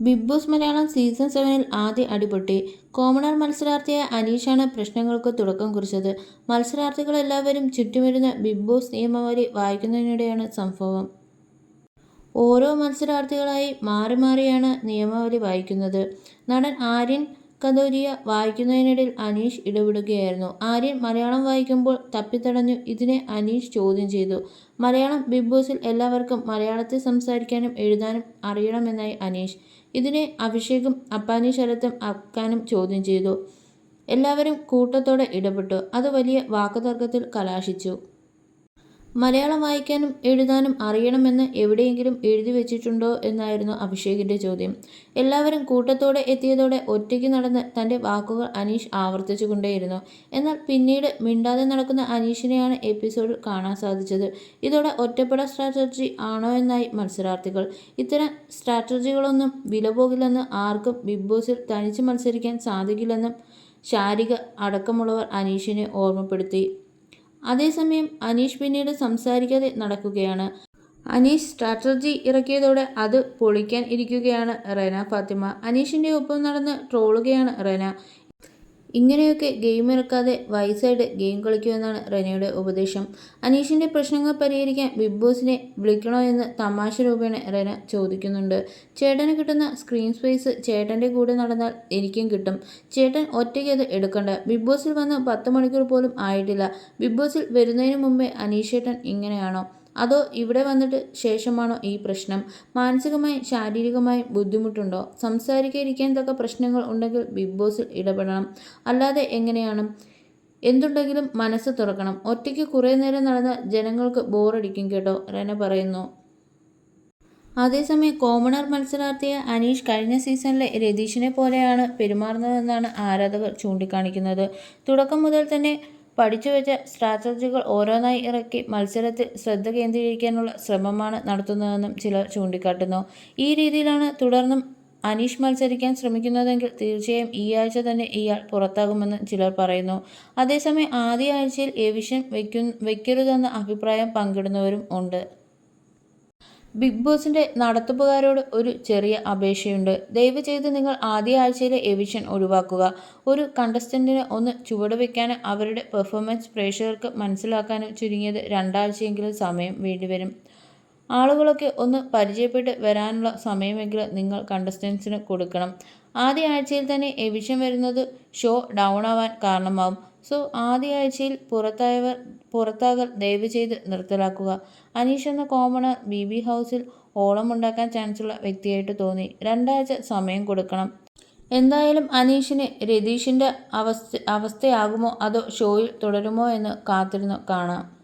Big boss Malayalam season സെവനിൽ ആദ്യ അടിപൊട്ടി. Commoner മത്സരാർത്ഥിയായ അനീഷാണ് പ്രശ്നങ്ങൾക്ക് തുടക്കം കുറിച്ചത്. മത്സരാർത്ഥികളെല്ലാവരും ചുറ്റുമിരുന്ന് ബിഗ് ബോസ് നിയമാവലി വായിക്കുന്നതിനിടെയാണ് സംഭവം. ഓരോ മത്സരാർത്ഥികളായി മാറി മാറിയാണ് നിയമാവലി വായിക്കുന്നത്. നടൻ ആര്യൻ കദോരിയ വായിക്കുന്നതിനിടയിൽ അനീഷ് ഇടപെടുകയായിരുന്നു. ആര്യൻ മലയാളം വായിക്കുമ്പോൾ തപ്പിത്തടഞ്ഞു ഇതിനെ അനീഷ് ചോദ്യം ചെയ്തു. മലയാളം ബിഗ് ബോസിൽ എല്ലാവർക്കും മലയാളത്തിൽ സംസാരിക്കാനും എഴുതാനും അറിയണമെന്നായി അനീഷ്. ഇതിനെ അഭിഷേകും അപ്പാനി ശരത്തും അക്കാനും ചോദ്യം ചെയ്തു. എല്ലാവരും കൂട്ടത്തോടെ ഇടപെട്ടു. അത് വലിയ വാക്കുതർക്കത്തിൽ കലാശിച്ചു. മലയാളം വായിക്കാനും എഴുതാനും അറിയണമെന്ന് എവിടെയെങ്കിലും എഴുതി വെച്ചിട്ടുണ്ടോ എന്നായിരുന്നു അഭിഷേകിന്റെ ചോദ്യം. എല്ലാവരും കൂട്ടത്തോടെ എത്തിയതോടെ ഒറ്റയ്ക്ക് നടന്ന് തന്റെ വാക്കുകൾ അനീഷ് ആവർത്തിച്ചു കൊണ്ടേയിരുന്നു എന്നാൽ പിന്നീട് മിണ്ടാതെ നടക്കുന്ന അനീഷിനെയാണ് എപ്പിസോഡിൽ കാണാൻ സാധിച്ചത്. ഇതോടെ ഒറ്റപ്പെട സ്ട്രാറ്റജി ആണോ എന്നായി മത്സരാർത്ഥികൾ. ഇത്തരം സ്ട്രാറ്റജികളൊന്നും വിലപോകില്ലെന്ന് ആർക്കും ബിഗ് ബോസിൽ തനിച്ച് മത്സരിക്കാൻ സാധിക്കില്ലെന്നും ശാരിക അടക്കമുള്ളവർ അനീഷിനെ ഓർമ്മപ്പെടുത്തി. അതേസമയം അനീഷ് പിന്നീട് സംസാരിക്കാതെ നടക്കുകയാണ്. അനീഷ് സ്ട്രാറ്റജി ഇറക്കിയതോടെ അത് പൊളിക്കാൻ ഇരിക്കുകയാണ് റെന ഫാത്തിമ. അനീഷിന്റെ ഒപ്പം നടന്ന് ട്രോളുകയാണ് റെന. ഇങ്ങനെയൊക്കെ ഗെയിം ഇറക്കാതെ വയസ്സായിട്ട് ഗെയിം കളിക്കുമെന്നാണ് റെനയുടെ ഉപദേശം. അനീഷിന്റെ പ്രശ്നങ്ങൾ പരിഹരിക്കാൻ ബിഗ് ബോസിനെ വിളിക്കണോ എന്ന് തമാശ രൂപേണ റെന ചോദിക്കുന്നുണ്ട്. ചേട്ടന് കിട്ടുന്ന സ്ക്രീൻ സ്പേസ് ചേട്ടന്റെ കൂടെ നടന്നാൽ എനിക്കും കിട്ടും. ചേട്ടൻ ഒറ്റയ്ക്ക് അത് എടുക്കണ്ട. ബിഗ് ബോസിൽ വന്ന് പത്ത് മണിക്കൂർ പോലും ആയിട്ടില്ല. ബിഗ് ബോസിൽ വരുന്നതിന് മുമ്പേ അനീഷേട്ടൻ ഇങ്ങനെയാണോ? അതോ ഇവിടെ വന്നിട്ട് ശേഷമാണോ ഈ പ്രശ്നം? മാനസികമായും ശാരീരികമായും ബുദ്ധിമുട്ടുണ്ടോ? സംസാരിക്കാതിരിക്കാൻ തക്ക പ്രശ്നങ്ങൾ ഉണ്ടെങ്കിൽ ബിഗ് ബോസിൽ ഇടപെടണം. അല്ലാതെ എങ്ങനെയാണ്? എന്തുണ്ടെങ്കിലും മനസ്സ് തുറക്കണം. ഒറ്റയ്ക്ക് കുറേ നേരം നടന്ന ജനങ്ങൾക്ക് ബോറടിക്കും കേട്ടോ റെന പറയുന്നു. അതേസമയം കോമണർ മത്സരാർത്ഥിയ അനീഷ് കഴിഞ്ഞ സീസണിലെ രതീഷിനെ പോലെയാണ് പെരുമാറുന്നതെന്നാണ് ആരാധകർ ചൂണ്ടിക്കാണിക്കുന്നത്. തുടക്കം മുതൽ തന്നെ പഠിച്ചു വെച്ച സ്ട്രാറ്റജികൾ ഓരോന്നായി ഇറക്കി മത്സരത്തിൽ ശ്രദ്ധ കേന്ദ്രീകരിക്കാനുള്ള ശ്രമമാണ് നടത്തുന്നതെന്നും ചിലർ ചൂണ്ടിക്കാട്ടുന്നു. ഈ രീതിയിലാണ് തുടർന്നും അനീഷ് മത്സരിക്കാൻ ശ്രമിക്കുന്നതെങ്കിൽ തീർച്ചയായും ഈ ആഴ്ച തന്നെ ഇയാൾ പുറത്താകുമെന്ന് ചിലർ പറയുന്നു. അതേസമയം ആദ്യ ആഴ്ചയിൽ എവിഷൻ വയ്ക്കു വയ്ക്കരുതെന്ന അഭിപ്രായം പങ്കിടുന്നവരും ഉണ്ട്. ബിഗ് ബോസിന്റെ നടത്തിപ്പുകാരോട് ഒരു ചെറിയ അപേക്ഷയുണ്ട്. ദയവ് ചെയ്ത് നിങ്ങൾ ആദ്യ ആഴ്ചയിലെ എവിഷൻ ഒഴിവാക്കുക. ഒരു കണ്ടസ്റ്റന്റിന് ഒന്ന് ചുവടുവെക്കാനും അവരുടെ പെർഫോമൻസ് പ്രേക്ഷകർക്ക് മനസ്സിലാക്കാനും ചുരുങ്ങിയത് രണ്ടാഴ്ചയെങ്കിലും സമയം വേണ്ടിവരും. ആളുകളൊക്കെ ഒന്ന് പരിചയപ്പെട്ട് വരാനുള്ള സമയമെങ്കിലും നിങ്ങൾ കണ്ടസ്റ്റൻസിന് കൊടുക്കണം. ആദ്യ ആഴ്ചയിൽ തന്നെ എവിഷൻ വരുന്നത് ഷോ ഡൗൺ ആവാൻ കാരണമാവും. സോ ആദ്യ ആഴ്ചയിൽ പുറത്തായവർ പുറത്താകൽ ദയവ് ചെയ്ത് നിർത്തലാക്കുക. അനീഷ് എന്ന കോമണർ ബി ബി ഹൗസിൽ ഓളമുണ്ടാക്കാൻ ചാൻസുള്ള വ്യക്തിയായിട്ട് തോന്നി. രണ്ടാഴ്ച സമയം കൊടുക്കണം. എന്തായാലും അനീഷിന് രതീഷിന്റെ അവസ്ഥ അവസ്ഥയാകുമോ അതോ ഷോയിൽ തുടരുമോ എന്ന് കാത്തിരുന്നു കാണാം.